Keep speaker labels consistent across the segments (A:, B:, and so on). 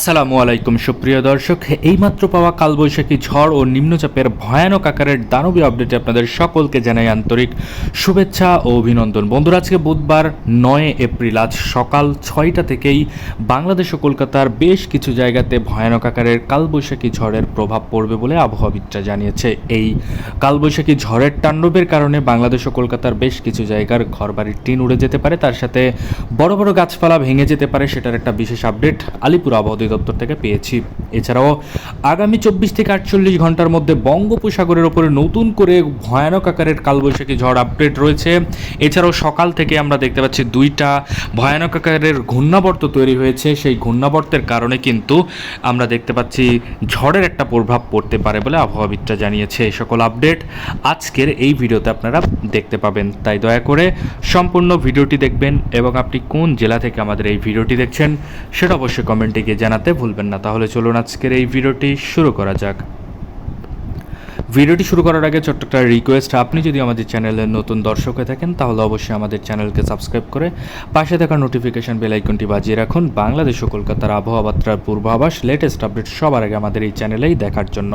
A: আসসালামু আলাইকুম, সুপ্রিয় দর্শক। এইমাত্র পাওয়া কালবৈশাখী ঝড় ও নিম্নচাপের ভয়ানক আকারের দানবীয় আপডেটে আপনাদের সকলকে জানাই আন্তরিক শুভেচ্ছা ও অভিনন্দন। বন্ধুরা, আজকে বুধবার নয় এপ্রিল, আজ সকাল ছয়টা থেকেই বাংলাদেশ ও কলকাতার বেশ কিছু জায়গাতে ভয়ানক আকারের কালবৈশাখী ঝড়ের প্রভাব পড়বে বলে আবহাওয়াবিদরা জানিয়েছে। এই কালবৈশাখী ঝড়ের তাণ্ডবের কারণে বাংলাদেশ ও কলকাতার বেশ কিছু জায়গার ঘরবাড়ির টিন উড়ে যেতে পারে। তার সাথে বড় বড় গাছপালা ভেঙে যেতে পারে, সেটার একটা বিশেষ আপডেট আলিপুর আবহাওয়া অধিদপ্তর থেকে পেয়েছি। এছাড়াও আগামী চব্বিশ থেকে আটচল্লিশ ঘণ্টার মধ্যে বঙ্গোপসাগরের ওপরে নতুন করে ভয়ানক আকারের কালবৈশাখী ঝড় আপডেট রয়েছে। এছাড়াও সকাল থেকে আমরা দেখতে পাচ্ছি দুইটা ভয়ানক আকারের ঘূর্ণাবর্ত তৈরি হয়েছে। সেই ঘূর্ণাবর্তের কারণে কিন্তু আমরা দেখতে পাচ্ছি ঝড়ের একটা প্রভাব পড়তে পারে বলে আবহাওয়াবিদরা জানিয়েছে। এই সকল আপডেট আজকের এই ভিডিওতে আপনারা দেখতে পাবেন। তাই দয়া করে সম্পূর্ণ ভিডিওটি দেখবেন এবং আপনি কোন জেলা থেকে আমাদের এই ভিডিওটি দেখছেন সেটা অবশ্যই কমেন্টে গিয়ে জানাতে ভুলবেন না। তাহলে চলুন আজকের এই ভিডিওটি শুরু করা যাক। ভিডিওটি শুরু করার আগে ছোট্ট একটা রিকোয়েস্ট আপনি যদি আমাদের চ্যানেলের নতুন দর্শক হয়ে থাকেন, তাহলে অবশ্যই আমাদের চ্যানেলকে সাবস্ক্রাইব করে পাশে থাকা নোটিফিকেশন বেল আইকনটি বাজিয়ে রাখুন। বাংলাদেশ ও কলকাতার আবহাওয়া বার্তার পূর্বাভাস লেটেস্ট আপডেট সবার আগে আমাদের এই চ্যানেলেই দেখার জন্য।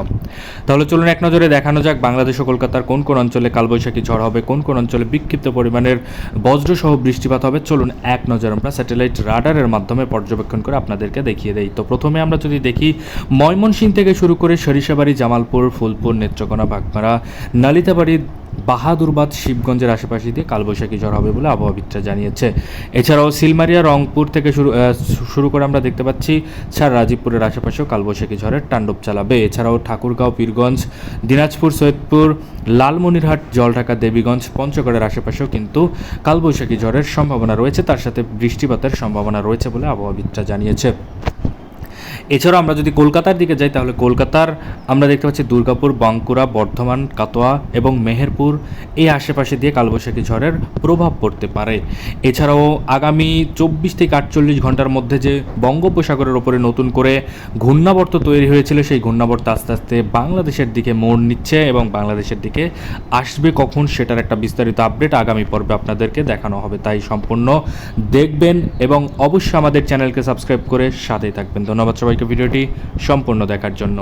A: তাহলে চলুন এক নজরে দেখানো যাক, বাংলাদেশ ও কলকাতার কোন কোন অঞ্চলে কালবৈশাখী ঝড় হবে, কোন কোন অঞ্চলে বিক্ষিপ্ত পরিমাণের বজ্রসহ বৃষ্টিপাত হবে। চলুন এক নজর আমরা স্যাটেলাইট রাডারের মাধ্যমে পর্যবেক্ষণ করে আপনাদেরকে দেখিয়ে দেই। তো প্রথমে আমরা যদি দেখি, ময়মনসিংহ থেকে শুরু করে সরিষাবাড়ি, জামালপুর, ফুলপুর নেত্রকোনা বাগমারা নালিতাবাড়ি বাহাদুরবাদ শিবগঞ্জের আশেপাশে দিয়ে কালবৈশাখী ঝড় হবে বলে আবহাওয়াবিদরা জানিয়েছে। এছাড়াও সিলমারিয়া, রংপুর থেকে শুরু শুরু করে আমরা দেখতে পাচ্ছি ছাড় রাজীবপুরের আশেপাশেও কালবৈশাখী ঝড়ের তাণ্ডব চালাবে। এছাড়াও ঠাকুরগাঁও, পীরগঞ্জ, দিনাজপুর, সৈয়দপুর, লালমনিরহাট, জলঢাকা, দেবীগঞ্জ, পঞ্চগড়ের আশেপাশেও কিন্তু কালবৈশাখী ঝড়ের সম্ভাবনা রয়েছে। তার সাথে বৃষ্টিপাতের সম্ভাবনা রয়েছে বলে আবহাওয়াবিদরা জানিয়েছে। এছাড়াও আমরা যদি কলকাতার দিকে যাই, তাহলে কলকাতার আমরা দেখতে পাচ্ছি দুর্গাপুর, বাঁকুড়া, বর্ধমান, কাটোয়া এবং মেহেরপুর এই আশেপাশে দিয়ে কালবৈশাখী ঝড়ের প্রভাব পড়তে পারে। এছাড়াও আগামী চব্বিশ থেকে আটচল্লিশ ঘণ্টার মধ্যে যে বঙ্গোপসাগরের ওপরে নতুন করে ঘূর্ণাবর্ত তৈরি হয়েছিল, সেই ঘূর্ণাবর্ত আস্তে আস্তে বাংলাদেশের দিকে মোড় নিচ্ছে এবং বাংলাদেশের দিকে আসবে কখন সেটার একটা বিস্তারিত আপডেট আগামী পর্বে আপনাদেরকে দেখানো হবে। তাই সম্পূর্ণ দেখবেন এবং অবশ্যই আমাদের চ্যানেলকে সাবস্ক্রাইব করে সাথেই থাকবেন। ধন্যবাদ সবাইকে ভিডিওটি সম্পূর্ণ দেখার জন্য।